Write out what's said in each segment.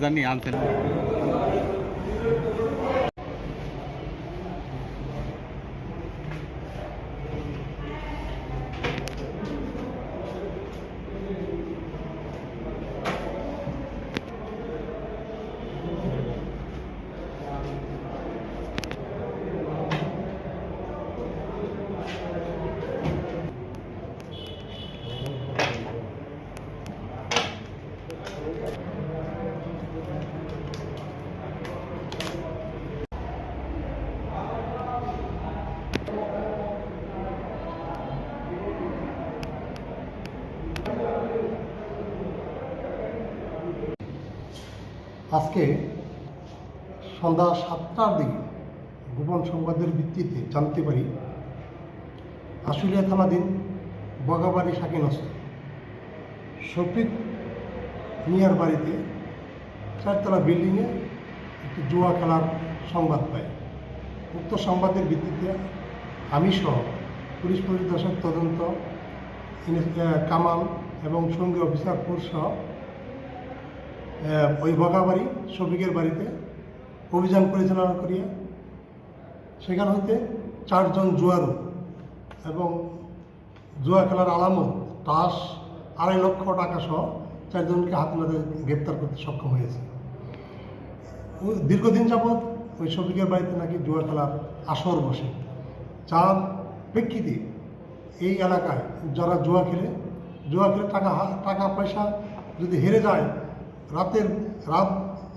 Dani Anthony. আজকে সন্ধ্যা সাতটার দিকে গোপন সংবাদের ভিত্তিতে জানতে পারি আশুলিয়া থানাধীন বগাবাড়ি শাকিনস্ত। শফিক মিয়ার বাড়িতে চারতলা বিল্ডিংয়ে একটি জুয়া খেলার সংবাদ পাই। উক্ত সংবাদের ভিত্তিতে আমি সহ পুলিশ পরিদর্শক তদন্ত কামাল এবং সঙ্গী অফিসার ফোর্স সহ ওই বগাবাড়ি শফিকের বাড়িতে অভিযান পরিচালনা করিয়া সেখান হইতে চারজন জুয়ারু এবং জুয়া খেলার আলামত তাস আড়াই লক্ষ টাকা সহ চারজনকে হাত ধরে গ্রেপ্তার করতে সক্ষম হয়েছে। দীর্ঘদিন যাবৎ ওই শফিকের বাড়িতে নাকি জুয়া খেলার আসর বসে। যার প্রেক্ষিতে এই এলাকায় যারা জুয়া খেলে জুয়া খেলে টাকা টাকা পয়সা যদি হেরে যায় রাতের রাত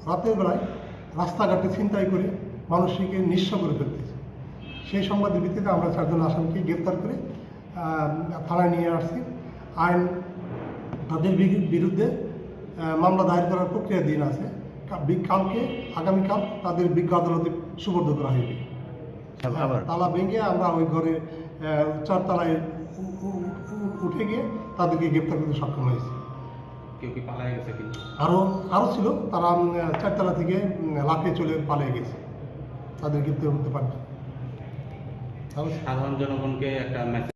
রাতের বেলায় রাস্তাঘাটে ছিনতাই করে মানুষকে নিঃস্ব করে ফেলতেছে সেই সংবাদের ভিত্তিতে আমরা চারজন আসামিকে গ্রেপ্তার করে থানায় নিয়ে আসছি। আইন তাদের বিরুদ্ধে মামলা দায়ের করার প্রক্রিয়া দিন আছে। কালকে আগামীকাল তাদের বিজ্ঞ আদালতে সুবর্ধ করা হইবে তালা ভেঙে আমরা ওই ঘরে চারতলায় উঠে গিয়ে তাদেরকে গ্রেপ্তার করতে সক্ষম হয়েছে। কেউ কি পালাই গেছে কি? আরও আরও ছিল তারা চারতলা থেকে লাফিয়ে চলে পালিয়ে গেছে। তাদের গ্রেপ্তার করতে পারেনি। সাধারণ জনগণকে একটা